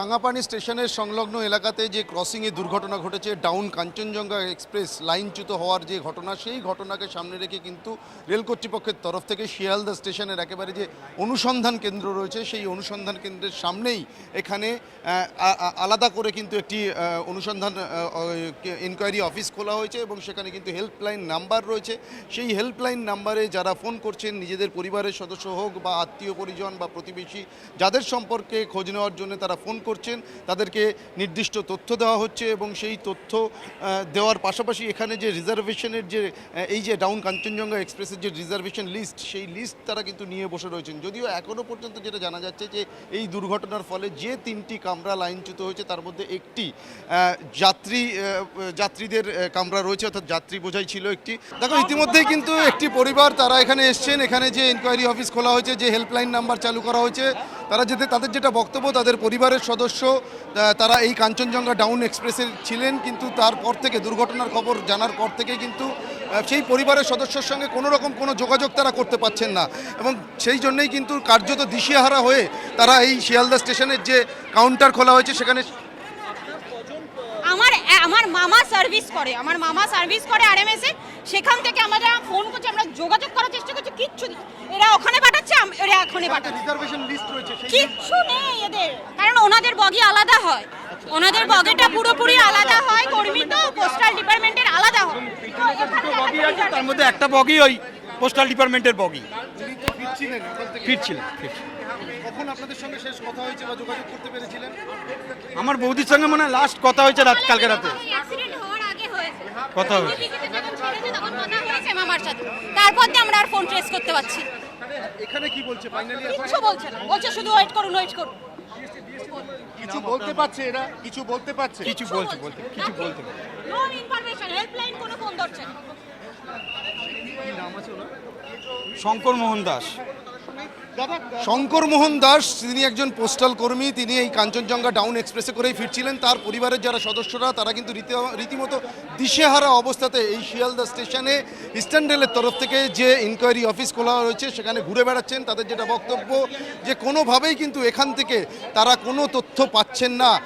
রাঙাপানি স্টেশনের সংলগ্ন এলাকাতে যে ক্রসিংয়ে দুর্ঘটনা ঘটেছে, ডাউন কাঞ্চনজঙ্ঘা এক্সপ্রেস লাইনচ্যুত হওয়ার যে ঘটনা, সেই ঘটনাকে সামনে রেখে কিন্তু রেল কর্তৃপক্ষের তরফ থেকে শিয়ালদা স্টেশনের একেবারে যে অনুসন্ধান কেন্দ্র রয়েছে, সেই অনুসন্ধান কেন্দ্রের সামনেই এখানে আলাদা করে কিন্তু একটি অনুসন্ধান ইনকোয়ারি অফিস খোলা হয়েছে এবং সেখানে কিন্তু হেল্পলাইন নাম্বার রয়েছে। সেই হেল্পলাইন নাম্বারে যারা ফোন করছেন, নিজেদের পরিবারের সদস্য হোক বা আত্মীয় পরিজন বা প্রতিবেশী, যাদের সম্পর্কে খোঁজ নেওয়ার জন্য তারা ফোন করছেন, তাদেরকে নির্দিষ্ট তথ্য দেওয়া হচ্ছে এবং সেই তথ্য দেওয়ার পাশাপাশি এখানে যে রিজার্ভেশনের যে এই যে ডাউন কাঞ্চনজঙ্ঘা এক্সপ্রেসের যে রিজার্ভেশন লিস্ট, সেই লিস্ট তারা কিন্তু নিয়ে বসে রয়েছেন। যদিও এখনও পর্যন্ত যেটা জানা যাচ্ছে যে এই দুর্ঘটনার ফলে যে তিনটি কামরা লাইনচ্যুত হয়েছে, তার মধ্যে একটি যাত্রী যাত্রীদের কামরা রয়েছে, অর্থাৎ যাত্রী বোঝাই ছিল একটি। দেখো, ইতিমধ্যেই কিন্তু একটি পরিবার তারা এখানে এসছেন। এখানে যে ইনকোয়ারি অফিস খোলা হয়েছে, যে হেল্পলাইন নাম্বার চালু করা হয়েছে তারা যেতে তাদের যেটা বক্তব্য, তাদের পরিবারের সদস্য তারা এই কাঞ্চনজঙ্ঘা ডাউন এক্সপ্রেসে ছিলেন, কিন্তু তারপর থেকে, দুর্ঘটনার খবর জানার পর থেকে কিন্তু সেই পরিবারের সদস্যর সঙ্গে কোনো রকম কোনো যোগাযোগ তারা করতে পারছেন না। এবং সেই জন্যই কিন্তু কার্যত দিশিয়াহারা হয়ে তারা এই শিয়ালদা স্টেশনের যে কাউন্টার খোলা হয়েছে, সেখানে আমার আমার মামা সার্ভিস করে, আমার মামা সার্ভিস করে আরএমএস সেখান থেকে আমরা ফোন করছি আমরা যোগাযোগ করার চেষ্টা করছি কিচ্ছু নেই। এরা ওখানে পাঠাচ্ছে এরা এখানে পাঠাচ্ছে। রিজার্ভেশন লিস্ট রয়েছে সেই কিচ্ছু নেই এদের কারণ ওনাদের বগি আলাদা হয়। ওনাদের বগিটা পুরোপুরি আলাদা হয় কর্মী তো পোস্টাল ডিপার্টমেন্টের আলাদা হয়। বগি আছে? তার মধ্যে একটা বগি ওই পোস্টাল ডিপার্টমেন্টের বগি ফিরছিলেন ফিরছিলেন ফিরছিলেন। কখন আপনাদের সঙ্গে শেষ কথা হয়েছে বা যোগাযোগ করতে পেরেছিলেন? আমার বৌদির সঙ্গে মনে হয় লাস্ট কথা হয়েছে রাত কালকে রাতে। ওই অ্যাক্সিডেন্ট হওয়ার আগে হয়েছে। কথা হয়েছে। মামার সাথে। তারপর দিয়ে আমরা আর ফোন ট্রেস করতে পারছি এখানে কি বলছে? ফাইনালি কিছু বলছে না। বলছে শুধু ওয়েট করুন ওয়েট করুন। কিছু বলতে পারছে এরা? কিছু বলতে পারছে? কিছু বলছে বলতে কিছু বলতে নো। ইনফরমেশন হেল্পলাইন কোনো ফোন ধরছে না। শঙ্কর মোহন দাস। শঙ্কর মোহন দাস, তিনি একজন পোস্টাল কর্মী, তিনি এই কাঞ্চনজঙ্ঘা ডাউন এক্সপ্রেসে করেই ফিরছিলেন। তার পরিবারের যারা সদস্যরা, তারা কিন্তু রীতি- রীতিমতো দিশেহারা অবস্থাতে এই শিয়ালদা স্টেশনে ইস্টার্ন রেলের তরফ থেকে যে ইনকোয়ারি অফিস খোলা রয়েছে, সেখানে ঘুরে বেড়াচ্ছেন। তাদের যেটা বক্তব্য, যে কোনোভাবেই কিন্তু এখান থেকে তারা কোনো তথ্য পাচ্ছেন না।